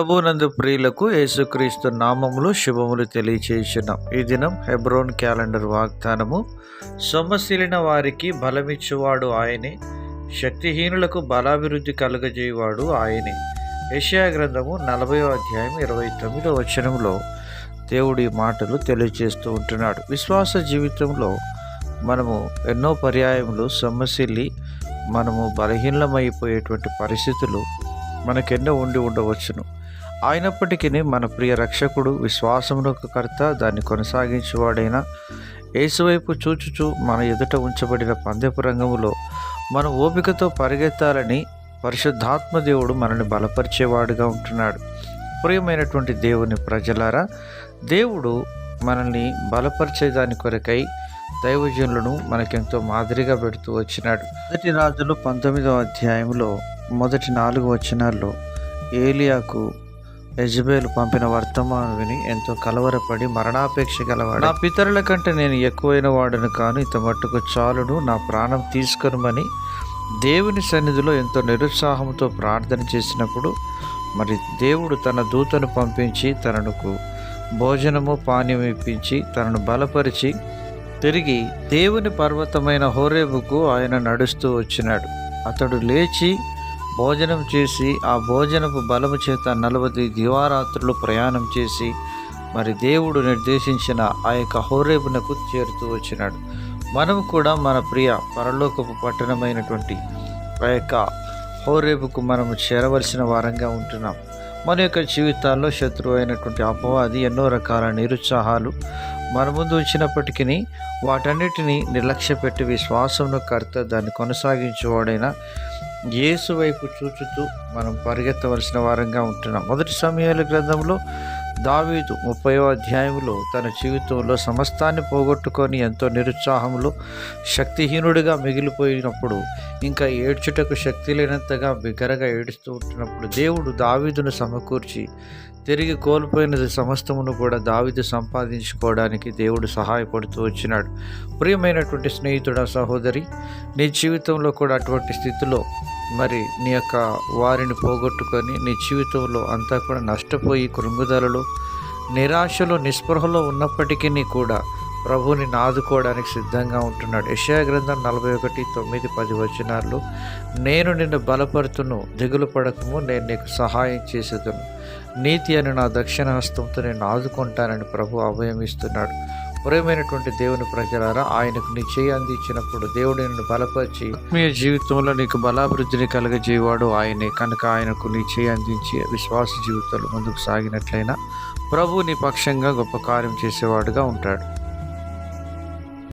ప్రభునందు ప్రియులకు యేసుక్రీస్తు నామములు శుభములు తెలియచేసిన ఈ దినం హెబ్రోన్ క్యాలెండర్ వాగ్దానము సొమ్మశీలిన వారికి బలమిచ్చువాడు ఆయనే శక్తిహీనులకు బలాభివృద్ధి కలుగజేయువాడు ఆయనే. యెషయా గ్రంథము నలభై అధ్యాయం ఇరవై తొమ్మిదో వచనంలో దేవుడి మాటలు తెలియజేస్తూ ఉంటున్నాడు. విశ్వాస జీవితంలో మనము ఎన్నో పర్యాయములు సొమ్మశీలి మనము బలహీనమైపోయేటువంటి పరిస్థితులు మనకెన్నో ఉండి ఉండవచ్చును. అయినప్పటికీ మన ప్రియ రక్షకుడు విశ్వాసమునకు కర్త దాన్ని కొనసాగించేవాడైన ఏసువైపు చూచుచూ మన ఎదుట ఉంచబడిన పందెపు రంగములో మన ఓపికతో పరిగెత్తాలని పరిశుద్ధాత్మ దేవుడు మనల్ని బలపరిచేవాడుగా ఉంటున్నాడు. ప్రియమైనటువంటి దేవుని ప్రజలారా దేవుడు మనల్ని బలపరిచే దాని కొరకై దైవజనులను మనకెంతో మాదిరిగా పెడుతూ వచ్చినాడు. మొదటి రాజులు పంతొమ్మిదవ అధ్యాయంలో మొదటి నాలుగు వచనాల్లో ఏలియాకు యజబేలు పంపిన వర్తమానం విని ఎంతో కలవరపడి మరణాపేక్ష గలవాడు. నా పితరుల కంటే నేను ఎక్కువైన వాడును కాను ఇంత మట్టుకు చాలును నా ప్రాణం తీసుకొనమని దేవుని సన్నిధిలో ఎంతో నిరుత్సాహంతో ప్రార్థన చేసినప్పుడు మరి దేవుడు తన దూతను పంపించి తనకు భోజనము పానీయం ఇప్పించి తనను బలపరిచి తిరిగి దేవుని పర్వతమైన హోరేబుకు ఆయన నడుస్తూ వచ్చినాడు. అతడు లేచి భోజనం చేసి ఆ భోజనపు బలము చేత నలభై దివారాత్రులు ప్రయాణం చేసి మరి దేవుడు నిర్దేశించిన ఆ యొక్క హోరేబునకు చేరుతూ వచ్చినాడు. మనము కూడా మన ప్రియ పరలోకపు పట్టణమైనటువంటి ఆ యొక్క హోరేబుకు మనము చేరవలసిన వారంగా ఉంటున్నాం. మన యొక్క జీవితాల్లో శత్రువు అయినటువంటి అపవాది ఎన్నో రకాల నిరుత్సాహాలు మన ముందు ఉంచినప్పటికీ వాటన్నిటిని నిర్లక్ష్య పెట్టి విశ్వాసంలో కర్త దాన్ని కొనసాగించేవాడైనా యేసు వైపు చూచుతూ మనం పరిగెత్తవలసిన వారంగా ఉంటున్నాం. మొదటి సమయాల గ్రంథంలో దావీదు ముప్పైవ అధ్యాయంలో తన జీవితంలో సమస్తాన్ని పోగొట్టుకొని ఎంతో నిరుత్సాహంలో శక్తిహీనుడిగా మిగిలిపోయినప్పుడు ఇంకా ఏడ్చుటకు శక్తి లేనంతగా బిగ్గరగా ఏడుస్తూ ఉంటున్నప్పుడు దేవుడు దావీదును సమకూర్చి తిరిగి కోల్పోయినది సమస్తమును కూడా దావిదు సంపాదించుకోవడానికి దేవుడు సహాయపడుతూ వచ్చినాడు. ప్రియమైనటువంటి స్నేహితుడ సహోదరి నీ జీవితంలో కూడా అటువంటి స్థితిలో మరి నీ యొక్క వారిని పోగొట్టుకొని నీ జీవితంలో అంతా కూడా నష్టపోయి కృంగుదలలో నిరాశలో నిస్పృహలో ఉన్నప్పటికీ కూడా ప్రభువుని నాదుకోవడానికి సిద్ధంగా ఉంటున్నాడు. యశయా గ్రంథం నలభై ఒకటి తొమ్మిది పది వచనాల్లో నేను నిన్ను బలపడుతును దిగులు పడకము నేను నీకు సహాయం చేసేదను. నీతి అని నా దక్షిణ హస్తంతో నేను ఆదుకుంటానని ప్రభు అభయమిస్తున్నాడు ప్రియమైనటువంటి దేవుని ప్రజలారా ఆయనకు నీ చేయి అందించినప్పుడు దేవుడు నిన్ను బలపరిచి మీ జీవితంలో నీకు బలాభివృద్ధిని కలగజేవాడు ఆయనే. కనుక ఆయనకు నీ చేయి అందించి విశ్వాస జీవితంలో ముందుకు సాగినట్లయినా ప్రభు నీ పక్షంగా గొప్ప కార్యం చేసేవాడుగా ఉంటాడు.